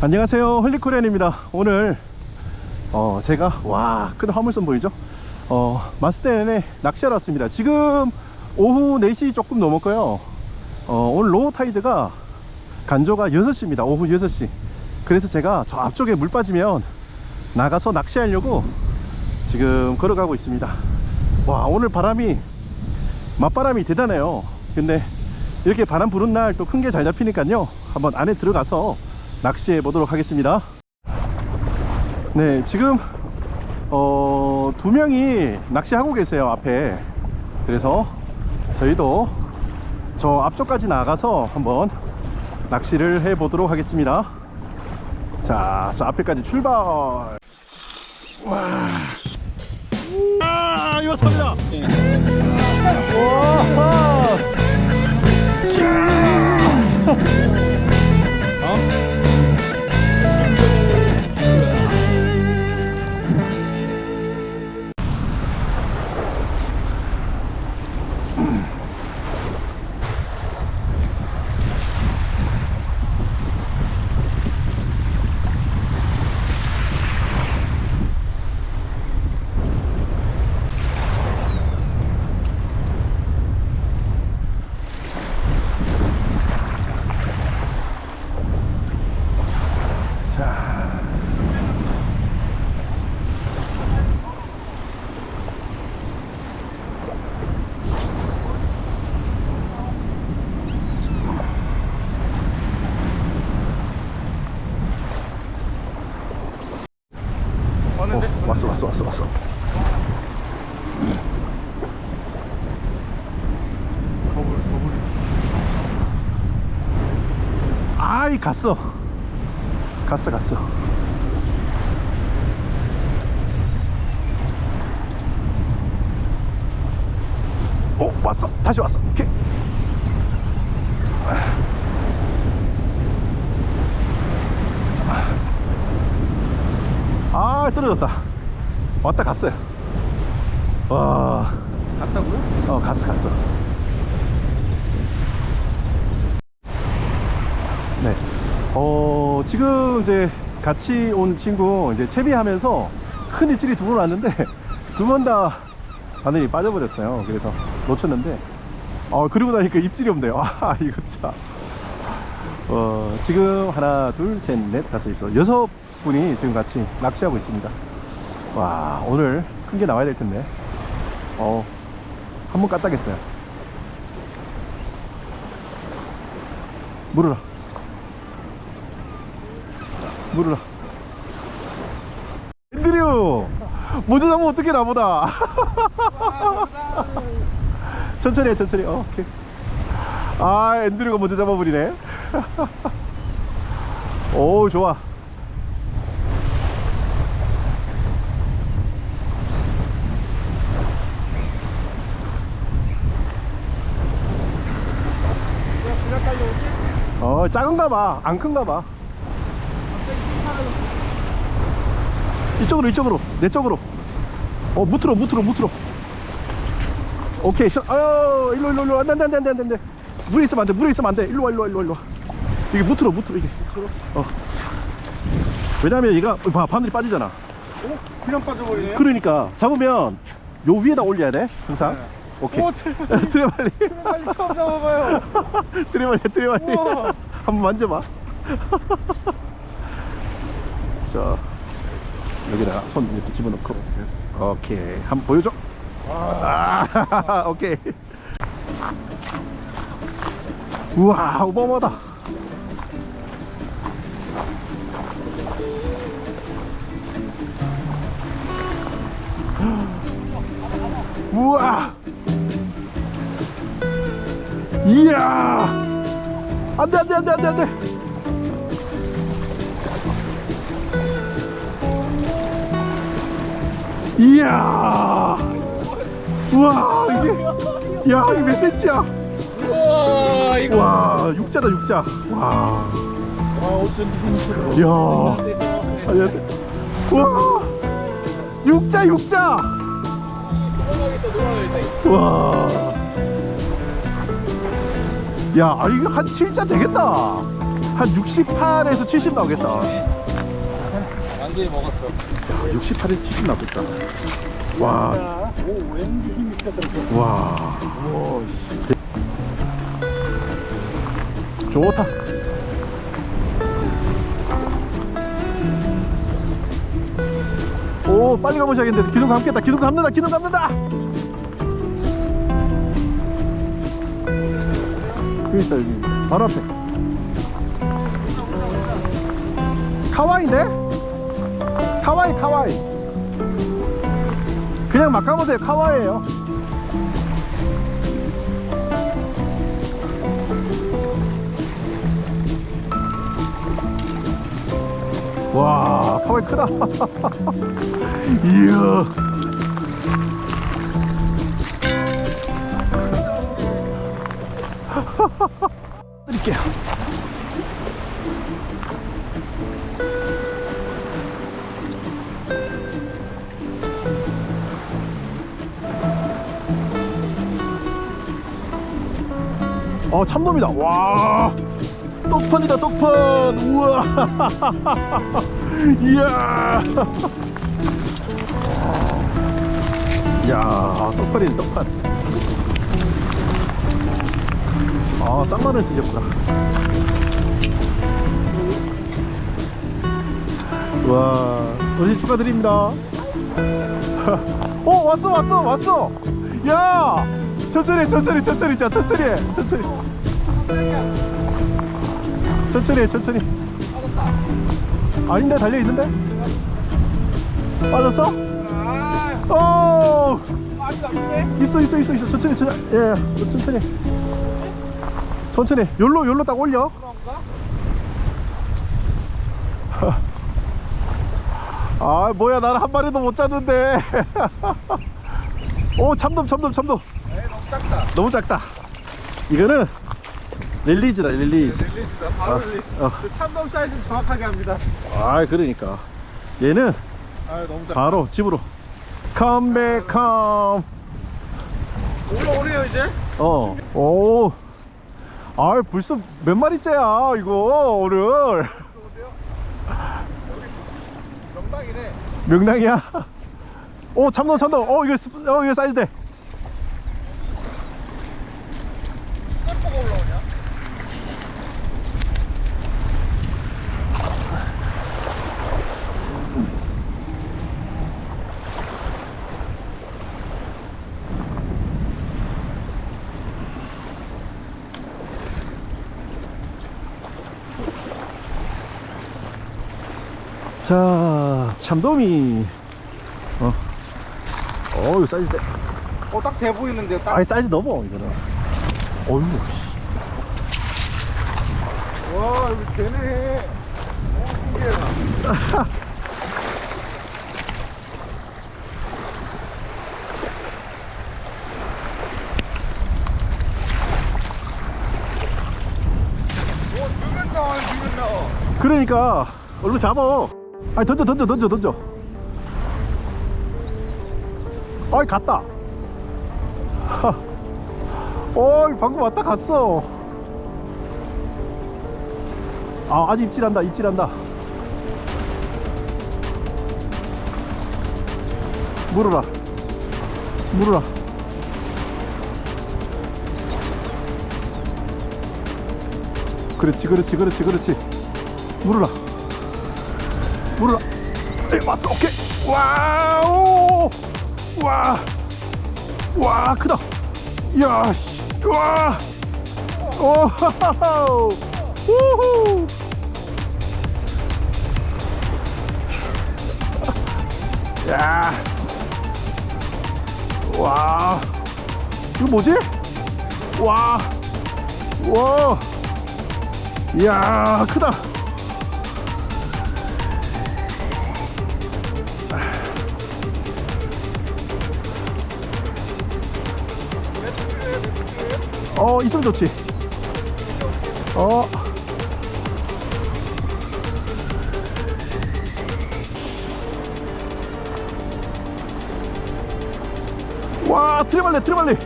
안녕하세요. 헐리코리안입니다. 오늘 어 제가 와큰 화물선 보이죠? 어 마스테렌에 낚시하러 왔습니다. 지금 오후 4시 조금 넘었고요. 어 오늘 로우 타이드가 간조가 6시입니다. 오후 6시. 그래서 제가 저 앞쪽에 물 빠지면 나가서 낚시하려고 지금 걸어가고 있습니다. 와 오늘 바람이 맞바람이 대단해요. 근데 이렇게 바람 부는 날 또 큰 게 잘 잡히니까요. 한번 안에 들어가서 낚시해 보도록 하겠습니다. 네 지금 어, 두 명이 낚시하고 계세요 앞에. 그래서 저희도 저 앞쪽까지 나가서 한번 낚시를 해 보도록 하겠습니다. 자, 저 앞에까지 출발 갔어. 갔어 갔어. 어 왔어. 다시 왔어. 오케이. 아 떨어졌다. 왔다 갔어요. 와. 갔다고요? 어 갔어 갔어 네. 어 지금 이제 같이 온 친구 이제 채비하면서 큰 입질이 두 번 왔는데 두 번 다 바늘이 빠져버렸어요 그래서 놓쳤는데 어 그러고 나니까 입질이 없네요 아 이거 참 어, 지금 하나, 둘, 셋, 넷, 다섯, 여섯, 여섯 분이 지금 같이 낚시하고 있습니다. 와, 오늘 큰 게 나와야 될 텐데. 어, 한 번 까딱했어요. 물어라. 물어라. 앤드류! 먼저 잡으면 어떻게 나보다. 천천히 해, 천천히. 어, 오케이. 아, 앤드류가 먼저 잡아버리네. 오, 좋아. 어, 작은가 봐. 안 큰가 봐. 이쪽으로, 이쪽으로. 내 쪽으로. 어, 무트로, 무트로, 무트로. 오케이. 서, 어, 일로, 일로, 일로. 안 돼, 안 돼, 안 돼, 안 돼, 안 돼. 물에 있으면 안 돼, 물에 있으면 안 돼. 일로 와, 일로 와, 일로 와, 일로 와. 이게 무트로, 무트로, 이게. 어. 왜냐면 얘가, 봐, 바늘이 빠지잖아. 어? 그냥 빠져버리네요? 그러니까, 잡으면 요 위에다 올려야 돼, 항상. 네. 오케이. 오, 트레 들여 빨리. 빨리 처음 잡아봐요. 빨리. 우와. 한번 만져봐. 자, 여기다가 손 이렇게 집어넣고. 오케이. 한번 보여줘. 아, 오케이. 우와, 어마어마하다. 우와. 이야. 안 돼, 안 돼, 안 돼, 안 돼, 안 돼. 이야. 우와, 이게. 야, 이게 몇 센치야? 우와, 이거. 와, 육자다, 육자. 와. 와, 어쩐지 힘들어. 이야. 아니, 아니. 와. 육자, 육자. 도망가겠다, 도망가겠다. 와. 야, 아, 이거 한 7자 되겠다. 한 68에서 70 나오겠다. 완전히 먹었어. 68에서 70 나오겠다. 와, 오, 왠지 힘이 세더라고. 와. 좋다. 오, 빨리 가보셔야겠는데. 기둥 감겠다. 기둥 감는다. 기둥 감는다. 여기 있다, 여기. 바로 앞에. 카와이인데? 카와이, 카와이. 그냥 막 가보세요. 카와이에요. 와, 카와이 크다. 이야. 드릴게요. 어, 참돔이다. 와. 똑판이다, 똑판. 우와. 이야. 야, 떡판이네, 떡판. 아, 쌍마늘 드셨구나. 와, 도시 축하드립니다. 어, 왔어, 왔어, 왔어. 야, 천천히, 천천히, 천천히, 자, 천천히, 해, 천천히. 천천히, 해, 천천히. 아닌데 달려 있는데? 빠졌어? 오! 있어 있어 있어 있어 천천히 천천히 예 예. 천천히 천천히 열로 열로 딱 올려 아 뭐야 나는 한 마리도 못 잡는데 오 참돔 참돔 참돔 작다. 너무 작다 이거는 릴리즈다 릴리즈 릴리스다. 아, 바로 릴리. 어. 그 참돔 사이즈 정확하게 합니다. 아 그러니까 얘는 아, 너무 작다. 바로 집으로 컴백 컴 올라오네요, 이제. 어. 오. 아, 벌써 몇 마리째야, 이거, 오늘. 명당이네. 명당이야. 오, 참돔, 참돔. 어, 이거, 스- 어, 이거 사이즈 돼. 스냅퍼가 올라오냐? 자, 참돔이. 어. 어, 이거 사이즈 돼. 어, 딱 돼 보이는데요, 딱. 아니, 사이즈 넘어, 이거는. 어휴. 와, 여기 되네. 어, 신기해라. 오, 누면 나와, 누면 나와. 그러니까, 얼른 잡어. 아니, 던져, 던져, 던져, 던져. 아이, 갔다. 하. 어이, 방금 왔다 갔어. 아, 아직 입질한다, 입질한다. 물어라. 물어라. 그렇지, 그렇지, 그렇지, 그렇지. 물어라. 물어라. 에, 왔어, 오케이. 와우! 와! 와, 크다. 이야, 씨. 와! 오! 우후! 야! 와! 이거 뭐지? 와! 와! 이야, 크다. 어, 있으면 좋지. 어. 와, 트리말레, 트리말레.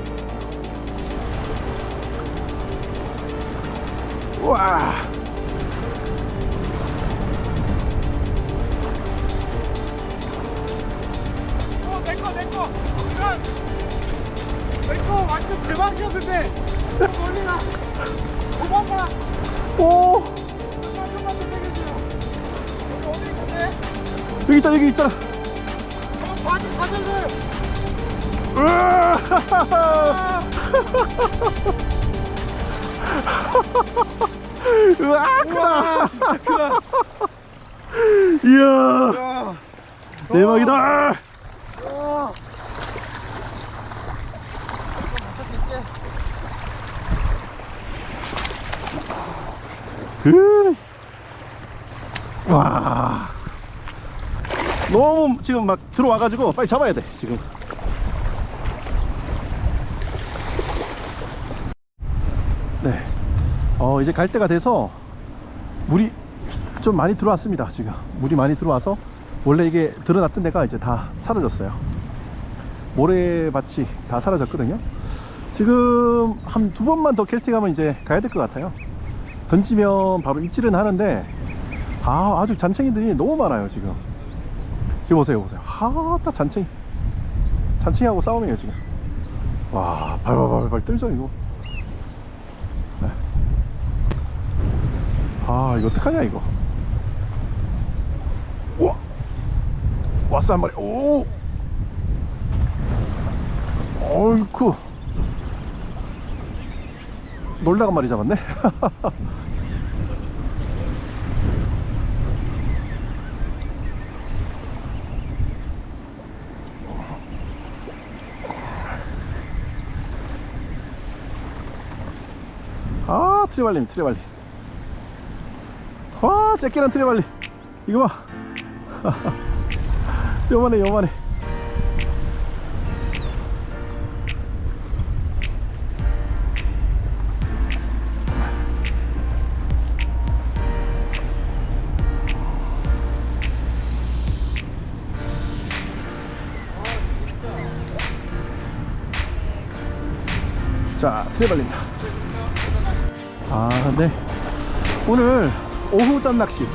와. 완전 대박이었는데. 멀리 가. 도망가. 오 좀만 좀만 더 당겨줘요. 여기 어디 있는데? 여기 있다 여기 있잖아 한번 봐줘 가져줘. 으아! 으아 크다 진짜 크다. 이야 야. 대박이다 그... 와. 너무 지금 막 들어와가지고 빨리 잡아야 돼 지금. 네. 어 이제 갈 때가 돼서 물이 좀 많이 들어왔습니다 지금. 물이 많이 들어와서 원래 이게 드러났던 데가 이제 다 사라졌어요. 모래밭이 다 사라졌거든요. 지금 한 두 번만 더 캐스팅하면 이제 가야 될 것 같아요 던지면 바로 입질은 하는데 아 아주 잔챙이들이 너무 많아요 지금. 지금 보세요 보세요. 하딱 잔챙이. 잔챙이하고 싸움이에요 지금. 와 발발발발 떨죠 이거. 네. 아 이거 어떡하냐 이거. 우와! 왔어 한 마리. 오! 어이쿠 놀다가 한 마리 잡았네. 아 트레발림 트레발림. 와 째끼는 트레발림. 이거 봐. 요만해 요만해 자 트레발림다 아, 네. 오늘 오후잠 낚시.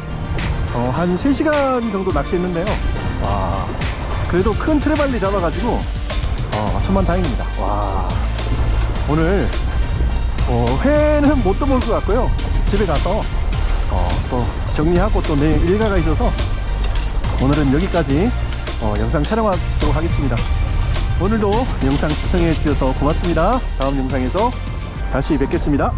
어, 한 3시간 정도 낚시했는데요. 와. 그래도 큰 트레발리 잡아가지고, 어, 천만 다행입니다. 와. 오늘, 어, 회는 못 떠먹을 것 같고요. 집에 가서, 어, 또 정리하고 또 내일 일가가 있어서, 오늘은 여기까지, 어, 영상 촬영하도록 하겠습니다. 오늘도 영상 시청해 주셔서 고맙습니다. 다음 영상에서 다시 뵙겠습니다.